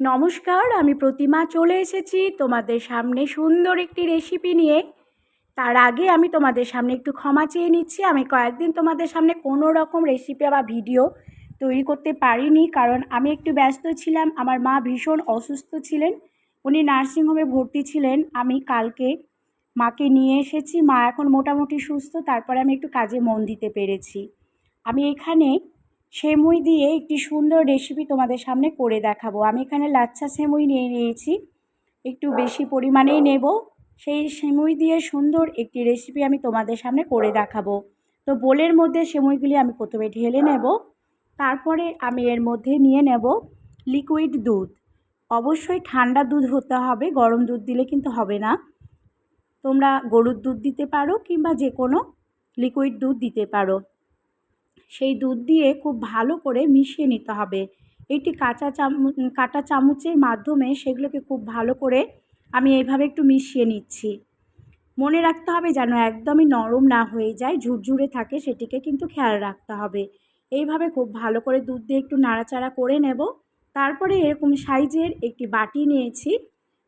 নমস্কার, আমি প্রতিমা চলে এসেছি তোমাদের সামনে সুন্দর একটি রেসিপি নিয়ে। তার আগে আমি তোমাদের সামনে একটু ক্ষমা চেয়ে নিচ্ছি। আমি কয়েকদিন তোমাদের সামনে কোনো রকম রেসিপি বা ভিডিও তৈরি করতে পারিনি কারণ আমি একটু ব্যস্ত ছিলাম। আমার মা ভীষণ অসুস্থ ছিলেন। উনি নার্সিংহোমে ভর্তি ছিলেন। আমি কালকে মাকে নিয়ে এসেছি। মা এখন মোটামুটি সুস্থ। তারপরে আমি একটু কাজে মন দিতে পেরেছি। আমি এখানে সেমুই দিয়ে একটি সুন্দর রেসিপি তোমাদের সামনে করে দেখাবো। আমি এখানে লাচ্ছা সেমুই নিয়ে নিয়েছি। একটু বেশি পরিমাণেই নেব। সেই সেমুই দিয়ে সুন্দর একটি রেসিপি আমি তোমাদের সামনে করে দেখাবো। তো বোলের মধ্যে সেমুইগুলি আমি প্রথমে ঢেলে নেব। তারপরে আমি এর মধ্যে নিয়ে নেব লিকুইড দুধ। অবশ্যই ঠান্ডা দুধ হতে হবে, গরম দুধ দিলে কিন্তু হবে না। তোমরা গরুর দুধ দিতে পারো কিংবা যে কোনো লিকুইড দুধ দিতে পারো। সেই দুধ দিয়ে খুব ভালো করে মিশিয়ে নিতে হবে। একটি কাঁচা চামচ কাটা চামচের মাধ্যমে সেগুলোকে খুব ভালো করে আমি এইভাবে একটু মিশিয়ে নিচ্ছি। মনে রাখতে হবে যেন একদমই নরম না হয়ে যায়, ঝুরঝুরে থাকে, সেটিকে কিন্তু খেয়াল রাখতে হবে। এইভাবে খুব ভালো করে দুধ দিয়ে একটু নাড়াচাড়া করে নেব। তারপরে এরকম সাইজের একটি বাটি নিয়েছি।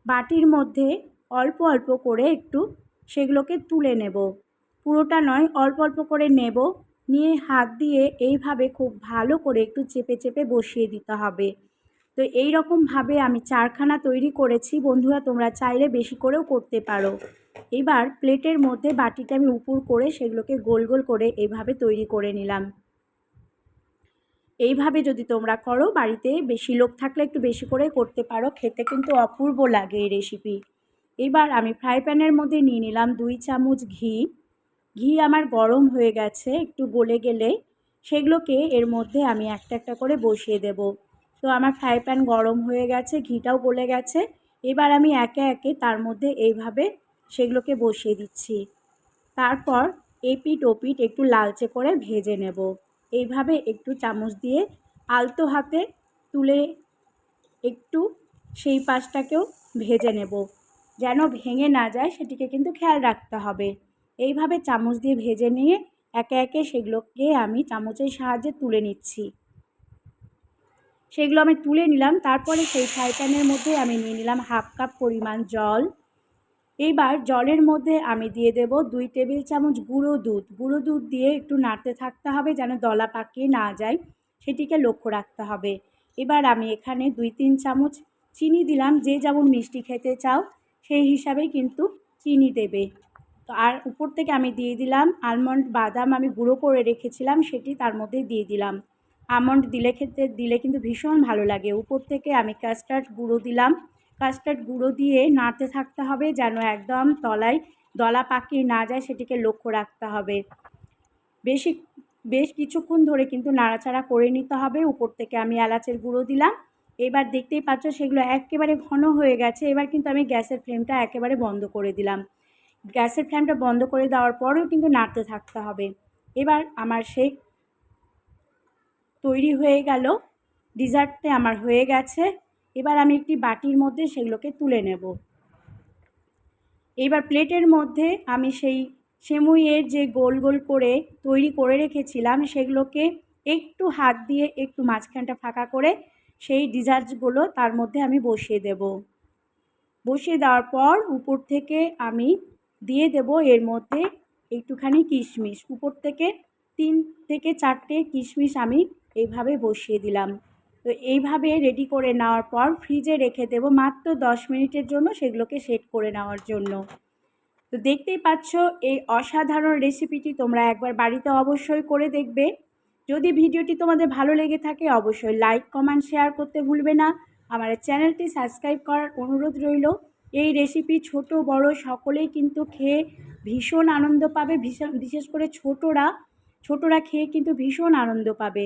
বাটির মধ্যে অল্প অল্প করে একটু সেগুলোকে তুলে নেব। পুরোটা নয়, অল্প অল্প করে নেব। নিয়ে হাত দিয়ে এইভাবে খুব ভালো করে একটু চেপে চেপে বসিয়ে দিতে হবে। তো এই রকমভাবে আমি চারখানা তৈরি করেছি। বন্ধুরা, তোমরা চাইলে বেশি করেও করতে পারো। এবার প্লেটের মধ্যে বাটিটা আমি উপর করে সেগুলোকে গোল গোল করে এইভাবে তৈরি করে নিলাম। এইভাবে যদি তোমরা করো, বাড়িতে বেশি লোক থাকলে একটু বেশি করে করতে পারো। খেতে কিন্তু অপূর্ব লাগে এই রেসিপি এবার আমি ফ্রাই প্যানের মধ্যে নিয়ে নিলাম দুই চামচ ঘি। ঘি আমার গরম হয়ে গেছে, একটু গলে গেলে সেগুলোকে এর মধ্যে আমি একটা একটা করে বসিয়ে দেব। তো আমার ফ্রাই প্যান গরম হয়ে গেছে, ঘিটাও গলে গেছে, এবার আমি একে একে তার মধ্যে এইভাবে সেগুলোকে বসিয়ে দিচ্ছি। তারপর এপিট ওপিট একটু লালচে করে ভেজে নেব। এইভাবে একটু চামচ দিয়ে আলতো হাতে তুলে একটু সেই পাশটাকেও ভেজে নেব। যেন ভেঙে না যায়, সেটিকে কিন্তু খেয়াল রাখতে হবে। এইভাবে চামচ দিয়ে ভেজে নিয়ে একে একে সেগুলোকে আমি চামচের সাহায্যে তুলে নিচ্ছি। সেগুলো আমি তুলে নিলাম, তারপরে সেই ফ্রাই প্যানের মধ্যে আমি নিয়ে নিলাম হাফ কাপ পরিমাণ জল। এইবার জলের মধ্যে আমি দিয়ে দেব দুই টেবিল চামচ গুঁড়ো দুধ। গুঁড়ো দুধ দিয়ে একটু নাড়তে থাকতে হবে যেন দলা পাকিয়ে না যায়, সেটিকে লক্ষ্য রাখতে হবে। এবার আমি এখানে দুই তিন চামচ চিনি দিলাম, যে যেমন মিষ্টি খেতে চাও সেই হিসাবেই কিন্তু চিনি দেবে। তো আর উপর থেকে আমি দিয়ে দিলাম আলমন্ড বাদাম আমি গুঁড়ো করে রেখেছিলাম, সেটি তার মধ্যে দিয়ে দিলাম। আমন্ড দিলে খেতে, দিলে কিন্তু ভীষণ ভালো লাগে। উপর থেকে আমি কাস্টার্ড গুঁড়ো দিলাম। কাস্টার্ড গুঁড়ো দিয়ে নাড়তে থাকতে হবে যেন একদম তলায়, দলা পাকিয়ে না যায়, সেটিকে লক্ষ্য রাখতে হবে। বেশি বেশ কিছুক্ষণ ধরে কিন্তু নাড়াচাড়া করে নিতে হবে। উপর থেকে আমি এলাচের গুঁড়ো দিলাম। এবার দেখতেই পাচ্ছ সেগুলো একেবারে ঘন হয়ে গেছে। এবার কিন্তু আমি গ্যাসের ফ্লেমটা একেবারে বন্ধ করে দিলাম। গ্যাসের ফ্লেমটা বন্ধ করে দেওয়ার পরেও কিন্তু নাড়তে থাকতে হবে। এবার আমার সেই তৈরি হয়ে গেল। ডিজার্টটা আমার হয়ে গেছে। এবার আমি একটি বাটির মধ্যে সেগুলোকে তুলে নেব। এবার প্লেটের মধ্যে আমি সেই সেমুইয়ের যে গোল গোল করে তৈরি করে রেখেছিলাম, সেগুলোকে একটু হাত দিয়ে একটু মাঝখানটা ফাঁকা করে সেই ডিজার্টগুলো তার মধ্যে আমি বসিয়ে দেব। বসিয়ে দেওয়ার পর উপর থেকে আমি দিয়ে দেব এর মধ্যে একটুখানি কিশমিশ। উপর থেকে তিন থেকে চারটে কিশমিশ আমি এইভাবে বসিয়ে দিলাম। তো এইভাবে রেডি করে নেওয়ার পর ফ্রিজে রেখে দেব মাত্র দশ মিনিটের জন্য সেগুলোকে সেট করে নেওয়ার জন্য। তো দেখতেই পাচ্ছ, এই অসাধারণ রেসিপিটি তোমরা একবার বাড়িতে অবশ্যই করে দেখবে। যদি ভিডিওটি তোমাদের ভালো লেগে থাকে, অবশ্যই লাইক কমেন্ট শেয়ার করতে ভুলবে না। আমার চ্যানেলটি সাবস্ক্রাইব করার অনুরোধ রইল। এই রেসিপি ছোট, বড় সকলেই কিন্তু খেয়ে ভীষণ আনন্দ পাবে। ভীষণ, বিশেষ করে ছোটরা ছোটরা খেয়ে কিন্তু ভীষণ আনন্দ পাবে।